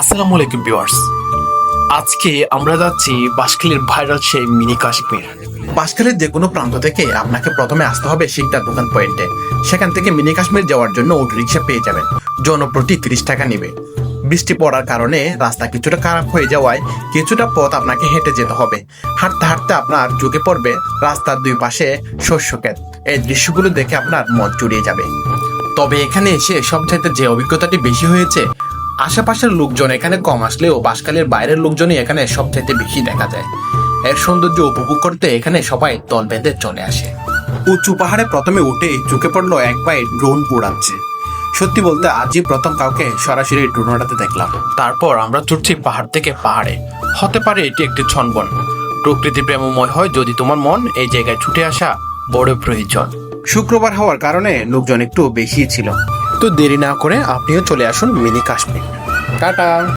আসসালামু আলাইকুম ভিউয়ার্স। আজকে আমরা যাচ্ছি বাসখালীর ভাইরাল সেই মিনি কাশ্মীর। বাসখালীর যে কোনো প্রান্ত থেকে আপনাকে প্রথমে আসতে হবে শিকদার দোকান পয়েন্টে। সেখান থেকে মিনি কাশ্মীর যাওয়ার জন্য অটো রিক্সা পেয়ে যাবেন। জনপ্রতি তিরিশ টাকা নেবে। বৃষ্টি পড়ার কারণে রাস্তা কিছুটা খারাপ হয়ে যাওয়ায় কিছুটা পথ আপনাকে হেঁটে যেতে হবে। হাঁটতে হাঁটতে আপনার চোখে পড়বে রাস্তার দুই পাশে শস্য ক্ষেত। এই দৃশ্যগুলো দেখে আপনার মন জুড়িয়ে যাবে। তবে এখানে এসে সবচাইতে যে অভিজ্ঞতাটি বেশি হয়েছে আশেপাশের লোকজন এখানে কম আসলেও বাসকালের বাইরের লোকজনই এখানে সবচাইতে বেশি দেখা যায়। এর সৌন্দর্য উপভোগ করতে এখানে সবাই দল বেঁধে চলে আসে। উঁচু পাহাড়ে প্রথমে উঠে চোখে পড়ল এক পায়ে ড্রোন উড়াচ্ছে সত্যি বলতে আজই প্রথম কাউকে সরাসরি ড্রোন উড়াতে দেখলাম। তারপর আমরা চড়ছি পাহাড় থেকে পাহাড়ে। হতে পারে এটি একটি ছনবন। প্রকৃতি প্রেমময় হয় যদি তোমার মন এই জায়গায় ছুটে আসা বড় প্রয়োজন। শুক্রবার হওয়ার কারণে লোকজন একটু বেশি ছিল। তো দেরি না করে আপনিও চলে আসুন মিনি কাশ্মীর। টাটা।